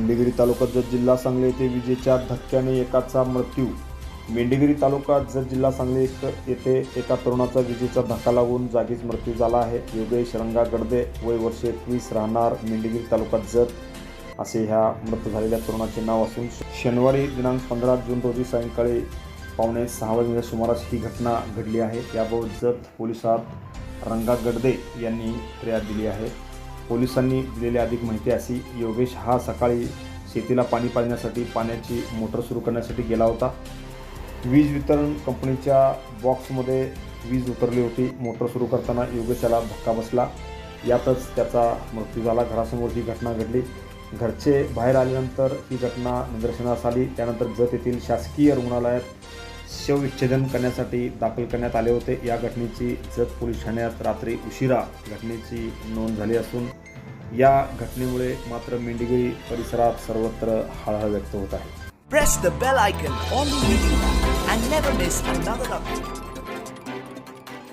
मेंढीगिरी तालुका जत जिल्हा सांगली येथे विजेच्या धक्क्याने एकाचा मृत्यू. मेंढीगिरी तालुका जत जिल्हा सांगली येथे एका तरुणाचा विजेचा धक्का लागून जागीच मृत्यू झाला आहे. योगेश रंगा गडदे वय वर्ष एकवीस राहणार मेंढीगिरी तालुका जत. असे ह्या मृत झालेल्या तरुणाचे नाव असून शनिवारी दिनांक पंधरा जून रोजी सायंकाळी पावणे सहा वाजेच्या सुमारास ही घटना घडली आहे. याबाबत जत पोलिसात रंगा गडदे यांनी फिर्याद दिली आहे. पोलिसांनी दिलेली अधिक माहिती अशी योगेश हा सकाळी शेतीला पाणी पाजण्यासाठी पाण्याची मोटर सुरू करण्यासाठी गेला होता. वीज वितरण कंपनीच्या बॉक्समध्ये वीज उतरली होती. मोटर सुरू करताना योगेशाला धक्का बसला. यातच त्याचा मृत्यू झाला. घरासमोर ही घटना घडली. घरचे बाहेर आल्यानंतर ही घटना निदर्शनास आली. त्यानंतर जत येथील शासकीय रुग्णालयात शवविच्छेदन करण्यासाठी दाखल करण्यात आले होते. या घटनेची जत पोलीस ठाण्यात रात्री उशिरा घटनेची नोंद झाली असून या घटनेमुळे मात्र मेंढीगिरी परिसरात सर्वत्र हळहळ व्यक्त होत आहे.